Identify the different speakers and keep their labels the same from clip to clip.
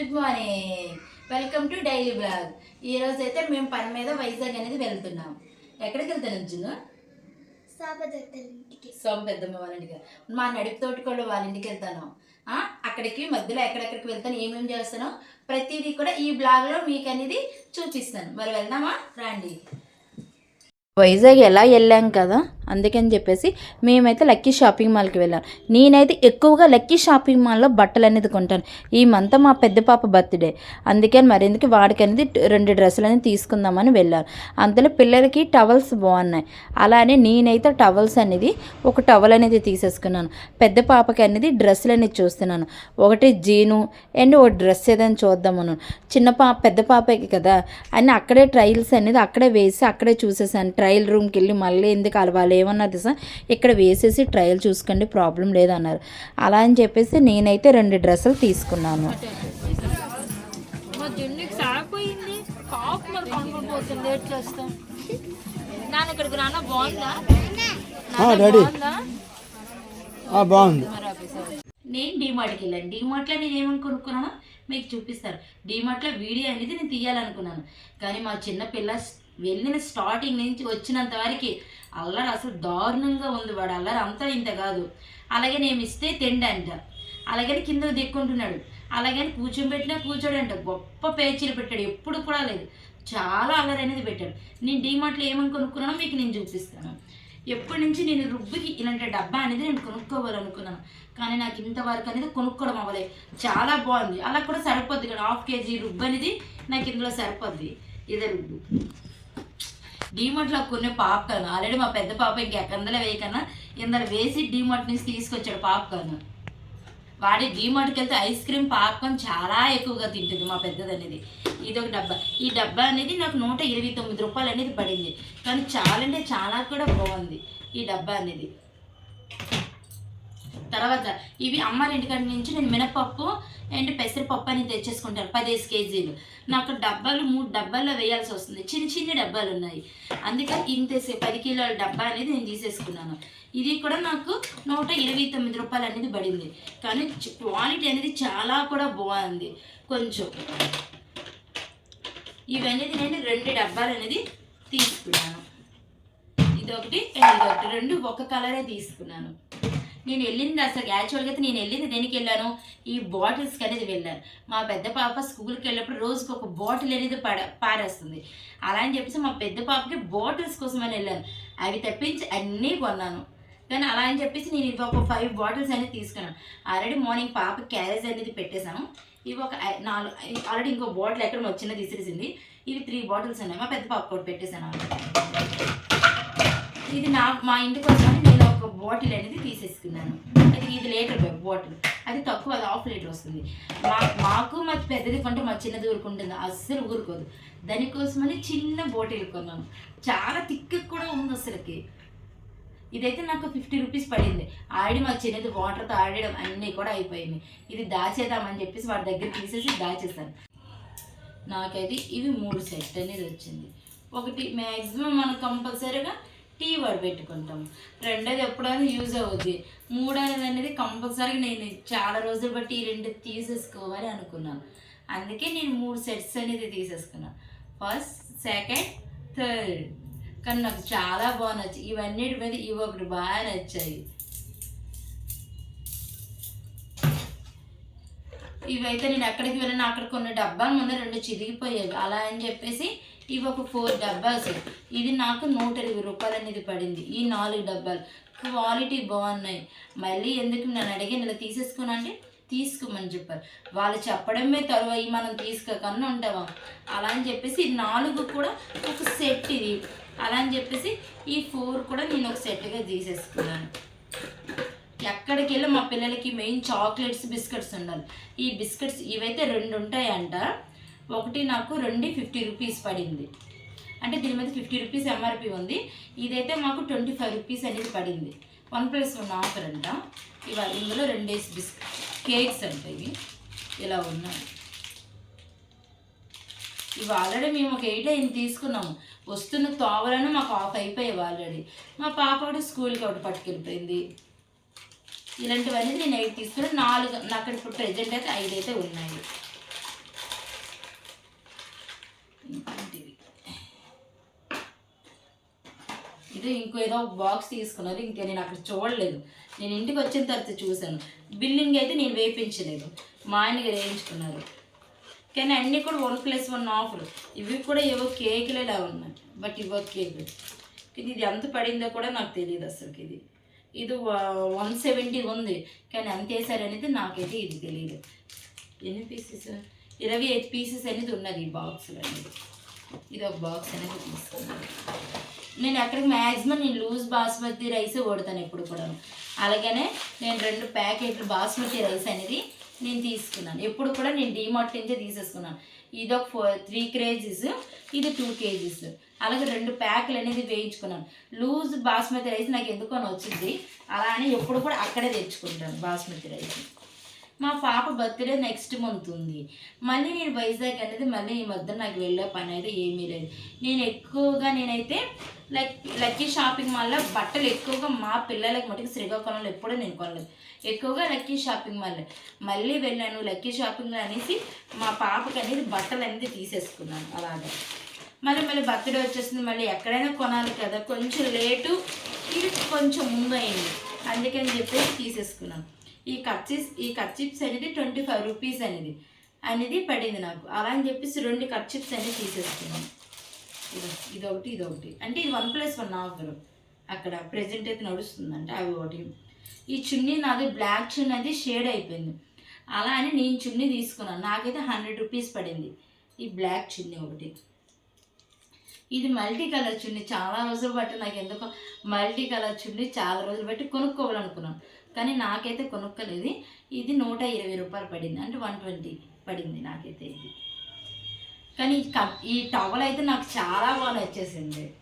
Speaker 1: Good morning. Welcome to daily blog. ఈ రోజు అయితే మేము పని మీద వైజాగ్ అనేది వెళ్తున్నాం. ఎక్కడికి వెళ్తున్నాం జును సోమ పెద్దమ్మ వాళ్ళ ఇంటికి. మా నడిపి తోటికోళ్ళు వాళ్ళ ఇంటికి వెళ్తాను అక్కడికి మధ్యలో ఎక్కడెక్కడికి వెళ్తాను ఏమేమి చేస్తానో ప్రతిదీ కూడా ఈ బ్లాగ్లో మీకు అనేది చూపిస్తాను. మరి వెళ్దామా? రండి.
Speaker 2: వైజాగ్ ఎలా వెళ్ళాం కదా అందుకని చెప్పేసి మేమైతే లక్కీ షాపింగ్ మాల్కి వెళ్ళాం. నేనైతే ఎక్కువగా లక్కీ షాపింగ్ మాల్లో బట్టలు అనేది కొంటాను. ఈ మంత్ మా పెద్ద పాప బర్త్డే. అందుకని మరెందుకు వాడికి అనేది రెండు డ్రెస్సులు అనేది తీసుకుందామని వెళ్ళాను అంతలో పిల్లలకి టవల్స్ బాగున్నాయి. అలానే నేనైతే టవల్స్ అనేది ఒక టవల్ అనేది తీసేసుకున్నాను. పెద్ద పాపకి అనేది డ్రెస్సులు అనేది చూస్తున్నాను. ఒకటి జీను అండ్ ఒక డ్రెస్ ఏదైనా చూద్దామను చిన్న పాప పెద్ద పాపకి కదా అని అక్కడే ట్రయల్స్ అనేది అక్కడే వేసి అక్కడే చూసేసాను. ట్రై ట్రయల్ రూమ్కి వెళ్ళి మళ్ళీ ఎందుకు అలా వాళ్ళు ఏమన్నారు సార్ ఇక్కడ వేసేసి ట్రయల్ చూసుకోండి ప్రాబ్లం లేదన్నారు అలా అని చెప్పేసి నేనైతే రెండు డ్రెస్సులు తీసుకున్నాను.
Speaker 3: బాగుందా?
Speaker 1: నేను డీమార్ట్కి వెళ్ళాను. డీమార్ట్లో నేను ఏమని కొనుక్కున్నానో మీకు చూపిస్తారు. డీమార్ట్లో వీడియో అనేది నేను తీయాలనుకున్నాను. కానీ మా చిన్న పిల్ల వెళ్ళిన స్టార్టింగ్ నుంచి వచ్చినంత వరకు అల్లరి అసలు దారుణంగా ఉంది వాడు. అల్లరి అంతా ఇంత కాదు. అలాగే నేను ఇస్తే తిండి అంట. అలాగని కింద దిక్కుంటున్నాడు. అలాగని కూర్చోబెట్టినా కూర్చోడంట. గొప్ప పేచీలు పెట్టాడు. ఎప్పుడు కూడా లేదు. చాలా అల్లరి అనేది పెట్టాడు. నేను డీమార్ట్లో ఏమని కొనుక్కున్నానో మీకు నేను చూపిస్తాను. ఎప్పటి నుంచి నేను రుబ్బుకి ఇలాంటి డబ్బా అనేది నేను కొనుక్కోవాలనుకున్నాను. కానీ నాకు ఇంతవరకు అనేది కొనుక్కోవడం అవ్వలేదు. చాలా బాగుంది. అలా కూడా సరిపోద్ది కదా. హాఫ్ కేజీ రుబ్బు అనేది నాకు ఇందులో సరిపోద్ది. ఇదే రుబ్బు. డీమార్ట్లో కొన్ని పాప్కార్న్. ఆల్రెడీ మా పెద్ద పాప ఇంకెక్కడందలో వేయకన్నా ఇందరు వేసి డీమార్ట్ నుంచి తీసుకొచ్చాడు పాప్కార్న్. వాడి డీమార్ట్కి వెళ్తే ఐస్ క్రీమ్ పాప్కార్న్ చాలా ఎక్కువగా తింటుంది మా పెద్దది అనేది. ఇది ఒక డబ్బా. ఈ డబ్బా అనేది నాకు నూట ఇరవై తొమ్మిది రూపాయలు అనేది పడింది. కానీ చాలా అంటే చాలా కూడా బాగుంది ఈ డబ్బా అనేది. తర్వాత ఇవి అమ్మారి ఇంటికాడ నుంచి నేను మినపప్పు అండ్ పెసరపప్పు అని తెచ్చేసుకుంటాను పదిహేను కేజీలు. నాకు డబ్బాలు మూడు డబ్బాల్లో వేయాల్సి వస్తుంది. చిన్న చిన్న డబ్బాలు ఉన్నాయి. అందుకే ఇంత పది కిలోల డబ్బా అనేది నేను తీసేసుకున్నాను. ఇది కూడా నాకు నూట ఇరవై తొమ్మిది రూపాయలు అనేది పడింది. కానీ క్వాలిటీ అనేది చాలా కూడా బాగుంది. కొంచెం. ఇవన్నీ నేను రెండు డబ్బాలు అనేది తీసుకున్నాను. ఇదొకటి అండ్ ఇదొకటి. రెండు ఒక కలరే తీసుకున్నాను. నేను వెళ్ళింది అసలు యాక్చువల్గా అయితే నేను వెళ్ళింది దేనికి వెళ్ళాను? ఈ బాటిల్స్కి అనేది వెళ్ళాను. మా పెద్ద పాప స్కూల్కి వెళ్ళినప్పుడు రోజుకి ఒక బాటిల్ అనేది పడ పారేస్తుంది. అలా అని చెప్పేసి మా పెద్ద పాపకి బాటిల్స్ కోసం అని వెళ్ళాను. అవి తప్పించి అన్నీ కొన్నాను. కానీ అలా అని చెప్పేసి నేను ఇవి ఒక ఫైవ్ బాటిల్స్ అనేది తీసుకున్నాను. ఆల్రెడీ మార్నింగ్ పాప క్యారేజ్ అనేది పెట్టేశాను. ఇవి ఒక నాలుగు ఆల్రెడీ ఇంకో బాటిల్ ఎక్కడ వచ్చిందో తీసేసింది ఇవి త్రీ బాటిల్స్ ఉన్నాయి. మా పెద్ద పాప కూడా పెట్టేశాను. ఇది నా మా ఇంటికి వచ్చాను తీసేసుకున్నాను. అది ఇది లీటర్ బాటిల్. అది తక్కువ అది హాఫ్ లీటర్ వస్తుంది. మా మాకు మా పెద్దది కొంటే మా చిన్నది ఊరుకుంటుంది అస్సలు ఊరుకోదు. దానికోసమని చిన్న బాటిల్ కొన్నాను. చాలా తిక్క కూడా ఉంది అసలుకి. ఇదైతే నాకు ఫిఫ్టీ రూపీస్ పడింది. ఆడి మా చిన్నది వాటర్తో ఆడడం అన్నీ కూడా అయిపోయింది. ఇది దాచేద్దామని చెప్పేసి వాడి దగ్గర తీసేసి దాచేస్తాను నాకైతే ఇవి మూడు సెట్ అనేది వచ్చింది. ఒకటి మ్యాక్సిమం మనం కంపల్సరీగా టీ వాడు పెట్టుకుంటాం. రెండోది ఎప్పుడైనా యూజ్ అవుద్ది. మూడోది అనేది కంపల్సరీగా నేను చాలా రోజులు బట్టి ఈ రెండు తీసేసుకోవాలి అనుకున్నాను అందుకే నేను మూడు సెట్స్ అనేది తీసేసుకున్నాను ఫస్ట్ సెకండ్ థర్డ్ కానీ నాకు చాలా బాగా నచ్చాయి. ఇవన్నిటి మీద ఇవి ఒకటి బాగా నచ్చాయి. ఇవైతే నేను ఎక్కడికి వెళ్ళినా అక్కడ కొన్ని డబ్బాలు ముందు రెండు చిరిగిపోయాయి అలా అని చెప్పేసి ఇవి ఒక ఫోర్ డబ్బాస్ ఇది నాకు నూట ఇరవై రూపాయలు అనేది పడింది. ఈ నాలుగు డబ్బాలు. క్వాలిటీ బాగున్నాయి. మళ్ళీ ఎందుకు నన్ను అడిగాను ఇలా తీసేసుకున్నా అంటే తీసుకోమని చెప్పారు. వాళ్ళు చెప్పడమే తరువాయి మనం తీసుకోకన్నా ఉంటావా? అలా అని చెప్పేసి నాలుగు కూడా ఒక సెట్ ఇది. అలా అని చెప్పేసి ఈ ఫోర్ కూడా నేను ఒక సెట్గా తీసేసుకున్నాను. ఎక్కడికి వెళ్ళి మా పిల్లలకి మెయిన్ చాక్లెట్స్ బిస్కెట్స్ ఉండాలి. ఈ బిస్కెట్స్ ఇవైతే రెండు ఉంటాయంట. ఒకటి నాకు రెండు ఫిఫ్టీ రూపీస్ పడింది. అంటే దీని మీద ఫిఫ్టీ రూపీస్ ఎంఆర్పి ఉంది. ఇదైతే మాకు ట్వంటీ ఫైవ్ రూపీస్ అనేది పడింది. వన్ ప్లస్ వన్ ఆఫర్ అంట. ఇవాళ ఇందులో రెండేసి బిస్ కేక్స్ అంట ఇవి. ఇలా ఉన్నాయి. ఇవి ఆల్రెడీ మేము ఒక ఎయిట్ అయింది తీసుకున్నాము. వస్తున్న తోవలను మాకు ఆఫ్ అయిపోయాయి ఆల్రెడీ. మా పాప కూడా స్కూల్కి ఒకటి పట్టుకెళ్ళిపోయింది. ఇలాంటివన్నీ నేను ఎయిట్ తీసుకుని నాలుగు నాకు ఇప్పుడు ప్రెజెంట్ అయితే ఐదు అయితే ఉన్నాయి. ఇది ఇంకో ఏదో ఒక బాక్స్ తీసుకున్నారు. ఇంకా నేను అక్కడ చూడలేదు. నేను ఇంటికి వచ్చిన తర్వాత చూశాను. బిల్లింగ్ అయితే నేను వేయించలేదు. మా ఆయనకి వేయించుకున్నారు. కానీ అన్నీ కూడా వన్ ప్లస్ వన్ ఆఫర్ ఇవి కూడా ఏవో కేకులేలా ఉన్నాయి. బట్ ఇవో కేకులు ఇది ఇది ఎంత పడిందో కూడా నాకు తెలియదు అసలుకి ఇది. ఇది వన్ సెవెంటీ ఉంది. కానీ ఎంత వేసారనేది నాకైతే ఇది తెలియదు. ఎన్ని పీసెస్ ఇరవై ఐదు పీసెస్ అనేది ఉన్నది ఈ బాక్స్లో అనేది ఇది ఒక బాక్స్ అనేది తీసుకున్నాను. నేను అక్కడికి మ్యాక్సిమం నేను లూజ్ బాస్మతి రైస్ కొడతాను ఎప్పుడు కూడా అలాగనే నేను రెండు ప్యాకెట్లు బాస్మతి రైస్ అనేది నేను తీసుకున్నాను. ఎప్పుడు కూడా నేను డీమార్ట్ నుంచే తీసేసుకున్నాను. ఇది ఒక ఫోర్ త్రీ కేజీస్ ఇది టూ కేజీస్. అలాగే రెండు ప్యాకులు అనేది వేయించుకున్నాను. లూజ్ బాస్మతి రైస్ నాకు ఎందుకని అని వచ్చింది అలా అని ఎప్పుడు కూడా అక్కడే తెచ్చుకుంటాను బాస్మతి రైస్ మా పాప బర్త్డే నెక్స్ట్ మంత్ ఉంది. మళ్ళీ నేను వైజాగ్ అనేది మళ్ళీ ఈ మధ్య నాకు వెళ్ళే పని అయితే ఏమీ లేదు. నేను ఎక్కువగా నేనైతే లక్ లక్కీ షాపింగ్ మాల్లో బట్టలు ఎక్కువగా మా పిల్లలకి మటుకు శ్రీకాకుళంలో ఎప్పుడూ నేను కొనలేదు. ఎక్కువగా లక్కీ షాపింగ్ మాల్ మళ్ళీ వెళ్ళాను లక్కీ షాపింగ్ అనేసి మా పాపకి అనేది బట్టలు అనేది తీసేసుకున్నాను అలాగే. మళ్ళీ మళ్ళీ బర్త్డే వచ్చేసింది మళ్ళీ ఎక్కడైనా కొనాలి కదా కొంచెం లేటు ఇది కొంచెం ముందు అయింది. అందుకని చెప్పేసి తీసేసుకున్నాను. ఈ కర్చీస్ ఈ కర్చిప్స్ అనేది ట్వంటీ ఫైవ్ రూపీస్ అనేది. అనేది పడింది నాకు. అలా అని చెప్పేసి రెండు కర్చిప్స్ అనేది తీసేసుకున్నాను. ఇది ఇదొకటి ఇదొకటి. అంటే ఇది వన్ ప్లస్ వన్ ఆఫర్ అక్కడ ప్రెజెంట్ అయితే నడుస్తుందంటే అవి ఒకటి. ఈ చున్నీ నాది బ్లాక్ చున్నీ అది షేడ్ అయిపోయింది. అలా అని నేను చున్నీ తీసుకున్నాను. నాకైతే హండ్రెడ్ రూపీస్ పడింది. ఈ బ్లాక్ చున్నీ ఒకటి. ఇది మల్టీ కలర్ చున్నీ. చాలా రోజులు బట్టి నాకు ఎందుకో మల్టీ కలర్ చున్నీ చాలా రోజులు బట్టి కొనుక్కోవాలనుకున్నాను. కానీ నాకైతే కొనుక్కోలేదు. ఇది నూట ఇరవై రూపాయలు పడింది. అంటే వన్ ట్వంటీ పడింది నాకైతే ఇది. కానీ ఈ కప్ ఈ టవల్ అయితే నాకు చాలా బాగా నచ్చేసింది.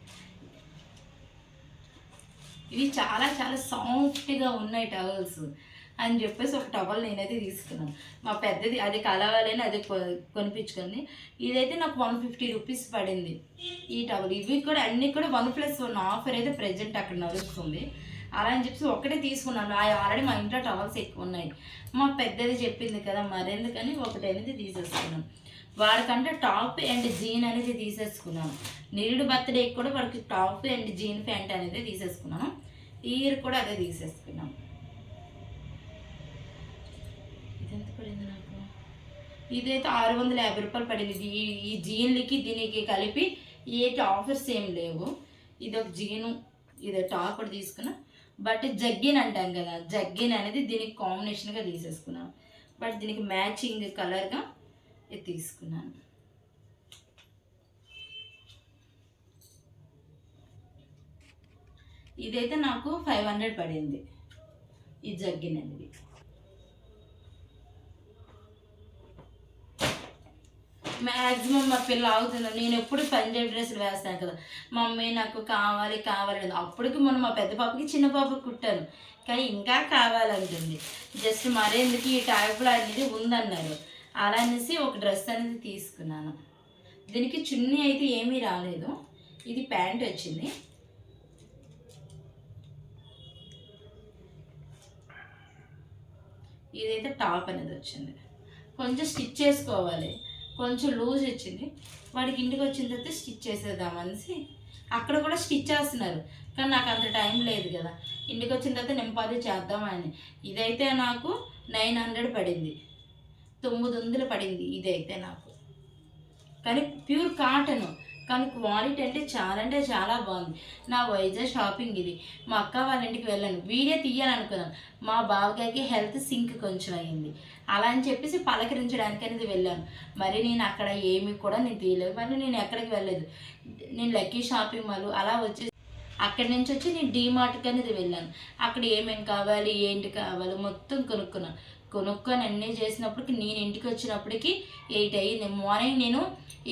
Speaker 1: ఇవి చాలా చాలా సాఫ్ట్గా ఉన్నాయి టవల్స్ అని చెప్పేసి ఒక టవల్ నేనైతే తీసుకున్నాను. మా పెద్దది అది కలవాలని అది కొ- కొనిపించుకుంది ఇదైతే నాకు వన్ ఫిఫ్టీ రూపీస్ పడింది ఈ టవల్. ఇవి కూడా అన్నీ కూడా వన్ ప్లస్ వన్ ఆఫర్ అయితే ప్రజెంట్ అక్కడ నడుస్తుంది. అలా అని చెప్పి ఒకటే తీసుకున్నాను. ఆల్రెడీ మా ఇంట్లో టవల్స్ ఎక్కువ ఉన్నాయి. మా పెద్దది చెప్పింది కదా మరెందుకని ఒకటి అనేది తీసేసుకున్నాను. వాడికంటే టాప్ అండ్ జీన్ అనేది తీసేసుకున్నాను. నిరుడు బర్త్డే కూడా వాడికి టాప్ అండ్ జీన్ ప్యాంట్ అనేది తీసేసుకున్నాను. ఇయర్ కూడా అదే తీసేసుకున్నాం ఇదెంత పడింది నాకు? ఇదైతే ఆరు వందల యాభై రూపాయలు పడింది. ఈ- ఈ జీన్లకి దీనికి కలిపి ఏటి ఆఫర్స్ ఏం లేవు. ఇది ఒక జీను ఇది టాప్ కూడా తీసుకున్నా. బట్ జగ్గిన్ అంటాం కదా జగ్గిన్ అనేది దీనికి కాంబినేషన్గా తీసేసుకున్నాను. బట్ దీనికి మ్యాచింగ్ కలర్గా ఇది తీసుకున్నాను. ఇదైతే నాకు ఫైవ్ హండ్రెడ్ పడింది ఈ జగ్గిన్ అనేది. మ్యాక్సిమం మా పిల్ల ఆగుతుంది? నేను ఎప్పుడు పంజాబీ డ్రెస్సులు వేస్తాను కదా. మమ్మీ నాకు కావాలి కావాలి అని. అప్పటికి మొన్న మా పెద్ద పాపకి చిన్న పాపకి కుట్టాను. కానీ ఇంకా కావాలంటుంది. జస్ట్ మరేందుకు ఈ టైప్లో అనేది ఉందన్నారు. అలా అనేసి ఒక డ్రెస్ అనేది తీసుకున్నాను. దీనికి చున్నీ అయితే ఏమీ రాలేదు. ఇది ప్యాంట్ వచ్చింది. ఇదైతే టాప్ అనేది వచ్చింది. కొంచెం స్టిచ్ చేసుకోవాలి. కొంచెం లూజ్ వచ్చింది. వాడికి ఇంటికి వచ్చిన తర్వాత స్టిచ్ చేసేద్దామనేసి అక్కడ కూడా స్టిచ్ చేస్తున్నారు. కానీ నాకు అంత టైం లేదు కదా. ఇంటికి వచ్చిన తర్వాత నింపాది చేద్దామని ఇదైతే నాకు నైన్ హండ్రెడ్ పడింది. తొమ్మిది వందలు పడింది ఇదైతే నాకు. కానీ ప్యూర్ కాటన్. కానీ క్వాలిటీ అంటే చాలా అంటే చాలా బాగుంది. నా వైజాగ్ షాపింగ్ ఇది. మా అక్క వాళ్ళ ఇంటికి వెళ్ళాను. వీడియో తీయాలనుకున్నాను. మా బావగారికి హెల్త్ సింక్ కొంచెం అయింది అలా అని చెప్పేసి పలకరించడానికి అనేది వెళ్ళాను. మరి నేను అక్కడ ఏమి కూడా నేను తీయలేదు. మరి నేను ఎక్కడికి వెళ్ళలేదు. నేను లక్కీ షాపింగ్ మాల్ అలా వచ్చి అక్కడి నుంచి వచ్చి నేను డీమార్ట్కి అనేది వెళ్ళాను. అక్కడ ఏమేమి కావాలి ఏంటి కావాలి మొత్తం కొనుక్కున్నాను. కొనుక్కొని అన్నీ చేసినప్పటికి నేను ఇంటికి వచ్చినప్పటికి ఎయిట్ అయ్యింది. మార్నింగ్ నేను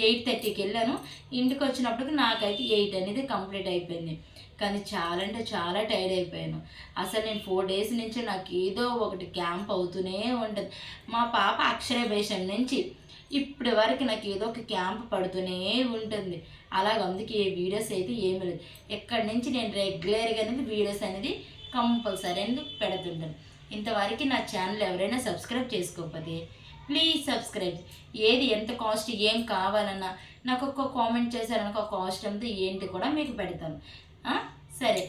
Speaker 1: ఎయిట్ థర్టీకి వెళ్ళాను. ఇంటికి వచ్చినప్పటికి నాకైతే ఎయిట్ అనేది కంప్లీట్ అయిపోయింది. కానీ చాలా అంటే చాలా టైర్డ్ అయిపోయాను. అసలు నేను ఫోర్ డేస్ నుంచి నాకు ఏదో ఒకటి క్యాంప్ అవుతూనే ఉంటుంది. మా పాప అక్షరాభ్యాసం నుంచి ఇప్పటి వరకు నాకు ఏదో ఒక క్యాంప్ పడుతూనే ఉంటుంది. అలాగ అందుకే ఏ వీడియోస్ అయితే ఏమీ లేదు. ఎక్కడి నుంచి నేను రెగ్యులర్గా అనేది వీడియోస్ అనేది కంపల్సరీ అనేది పెడుతుంటాను. ఇంతవరకు నా ఛానల్ ఎవరైనా సబ్స్క్రైబ్ చేసుకోకపోతే ప్లీజ్ సబ్స్క్రైబ్. ఏది ఎంత కాస్ట్ ఏం కావాలన్నా నాకు ఒక కామెంట్ చేశారనుకో కాస్ట్ అంతా ఏంటి కూడా మీకు పెడతాను. సరే.